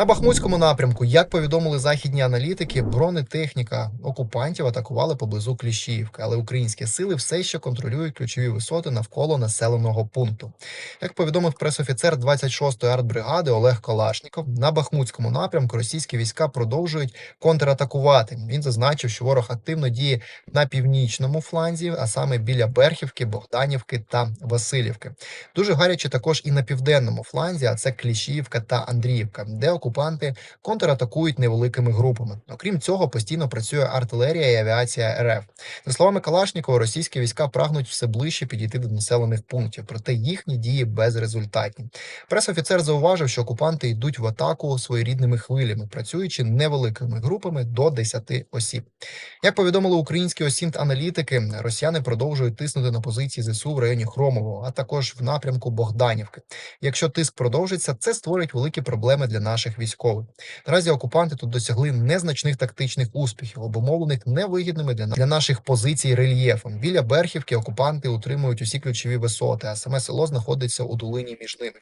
На Бахмутському напрямку, як повідомили західні аналітики, бронетехніка окупантів атакували поблизу Кліщіївки, але українські сили все ще контролюють ключові висоти навколо населеного пункту. Як повідомив пресофіцер 26-ї артбригади Олег Калашніков, на Бахмутському напрямку російські війська продовжують контратакувати. Він зазначив, що ворог активно діє на північному фланзі, а саме біля Берхівки, Богданівки та Васильівки. Дуже гаряче також і на південному фланзі, а це Кліщіївка та Андріївка, де окупанти контратакують невеликими групами. Окрім цього, постійно працює артилерія і авіація РФ. За словами Калашнікова, російські війська прагнуть все ближче підійти до населених пунктів, проте їхні дії безрезультатні. Пресофіцер зауважив, що окупанти йдуть в атаку своєрідними хвилями, працюючи невеликими групами до 10 осіб. Як повідомили українські осінт-аналітики, росіяни продовжують тиснути на позиції ЗСУ в районі Хромового, а також в напрямку Богданівки. Якщо тиск продовжиться, це створить великі проблеми для наших військових. Наразі окупанти тут досягли незначних тактичних успіхів, обумовлених невигідними для, для наших позицій рельєфом. Біля Берхівки окупанти утримують усі ключові висоти, а саме село знаходиться у долині між ними.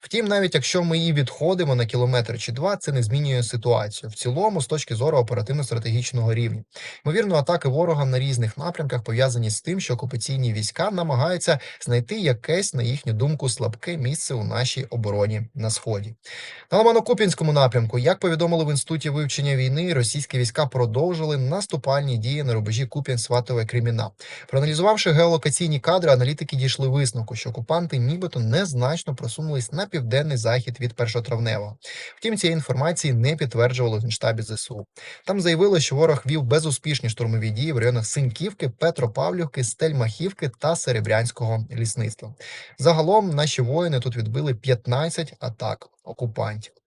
Втім, навіть якщо ми і відходимо на кілометр чи два, це не змінює ситуацію в цілому з точки зору оперативно-стратегічного рівня. Ймовірно, атаки ворога на різних напрямках пов'язані з тим, що окупаційні війська намагаються знайти якесь, на їхню думку, слабке місце у нашій обороні на сході. На Ломано-Куп'янському напрямку, як повідомили в інституті вивчення війни, російські війська продовжили наступальні дії на рубежі куп'ян сватове креміна Проаналізувавши геолокаційні кадри, аналітики дійшли висновку, що окупанти нібито незначно просунулись на південний захід від першотравневого. Втім, цієї інформації не підтверджували в Генштабі ЗСУ. Там заявили, що ворог вів безуспішні штурмові дії в районах Синьківки, Петропавлівки, Стельмахівки та Серебрянського лісництва. Загалом наші воїни тут відбили 15 атак окупантів.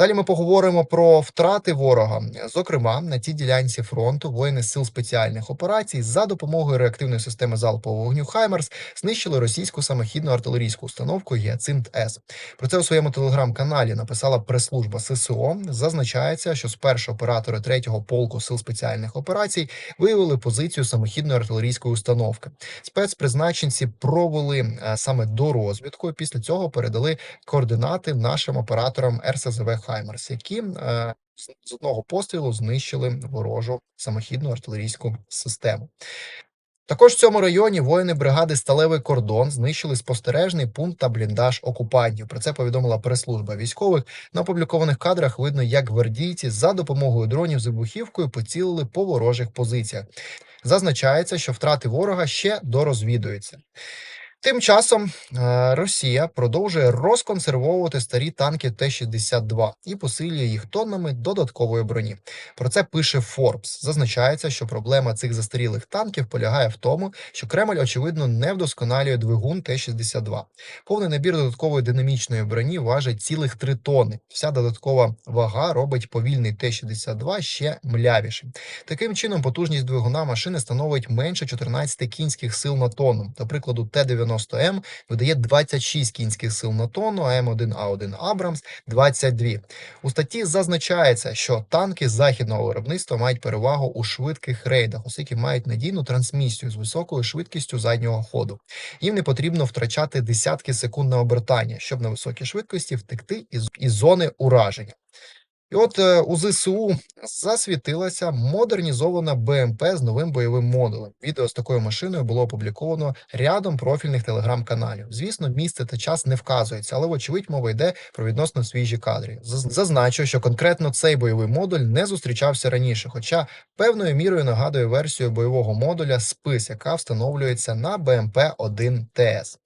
Далі ми поговоримо про втрати ворога. Зокрема, на цій ділянці фронту воїни сил спеціальних операцій за допомогою реактивної системи залпового вогню Хаймерс знищили російську самохідну артилерійську установку Гіацинт С. Про це у своєму телеграм-каналі написала прес-служба ССО. Зазначається, що спершу оператори 3-го полку сил спеціальних операцій виявили позицію самохідної артилерійської установки. Спецпризначенці провели е, саме до розвідку. Після цього передали координати нашим операторам РСЗВ Хаймерс, які е, з- з одного пострілу знищили ворожу самохідну артилерійську систему. Також в цьому районі воїни бригади Сталевий кордон знищили спостережний пункт та бліндаж окупантів. Про це повідомила прес-служба військових. На опублікованих кадрах видно, як гвардійці за допомогою дронів з вибухівкою поцілили по ворожих позиціях. Зазначається, що втрати ворога ще дорозвідуються. Тим часом е, Росія продовжує розконсервовувати старі танки Т-62 і посилює їх тоннами додаткової броні. Про це пише Forbes. Зазначається, що проблема цих застарілих танків полягає в тому, що Кремль, очевидно, не вдосконалює двигун Т-62. Повний набір додаткової динамічної броні важить цілих 3 тонни. Вся додаткова вага робить повільний Т-62 ще млявішим. Таким чином, потужність двигуна машини становить менше 14 кінських сил на тонну. До прикладу, Т-90М видає 26 кінських сил на тонну, а М1А1 Абрамс 22. У статті зазначається, що танки західного виробництва мають перевагу у швидких рейдах, оскільки мають надійну трансмісію з високою швидкістю заднього ходу. Їм не потрібно втрачати десятки секунд на обертання, щоб на високій швидкості втекти із зони ураження. І от е, у ЗСУ засвітилася модернізована БМП з новим бойовим модулем. Відео з такою машиною було опубліковано рядом профільних телеграм-каналів. Звісно, місце та час не вказується, але вочевидь мова йде про відносно свіжі кадри. Зазначу, що конкретно цей бойовий модуль не зустрічався раніше, хоча певною мірою нагадує версію бойового модуля спис, яка встановлюється на БМП 1 ТС.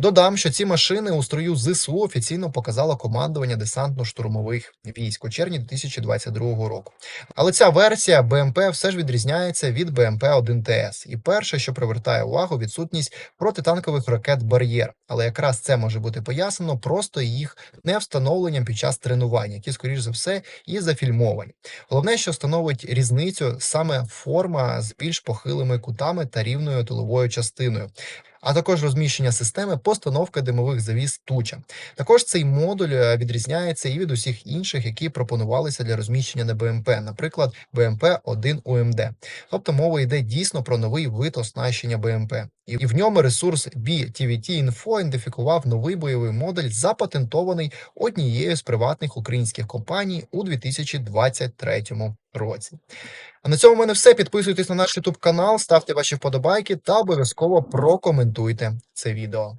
Додам, що ці машини у строю ЗСУ офіційно показало командування десантно-штурмових військ у червні 2022 року. Але ця версія БМП все ж відрізняється від БМП 1 ТС. І перше, що привертає увагу, відсутність протитанкових ракет бар'єр. Але якраз це може бути пояснено просто їх не встановленням під час тренувань, які, скоріш за все, і зафільмовані. Головне, що становить різницю саме форма з більш похилими кутами та рівною тиловою частиною. А також розміщення системи постановка димових завіс туча. Також цей модуль е, відрізняється і від усіх інших, які пропонувалися для розміщення на БМП, наприклад, БМП 1 УМД. Тобто мова йде дійсно про новий вид оснащення БМП. І в ньому ресурс BTVT Info ідентифікував новий бойовий модуль, запатентований однією з приватних українських компаній у 2023 році. А на цьому в мене все. Підписуйтесь на наш YouTube канал, ставте ваші вподобайки та обов'язково прокоментуйте це відео.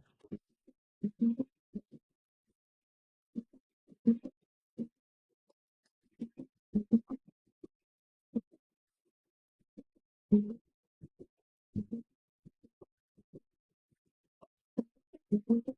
Uh.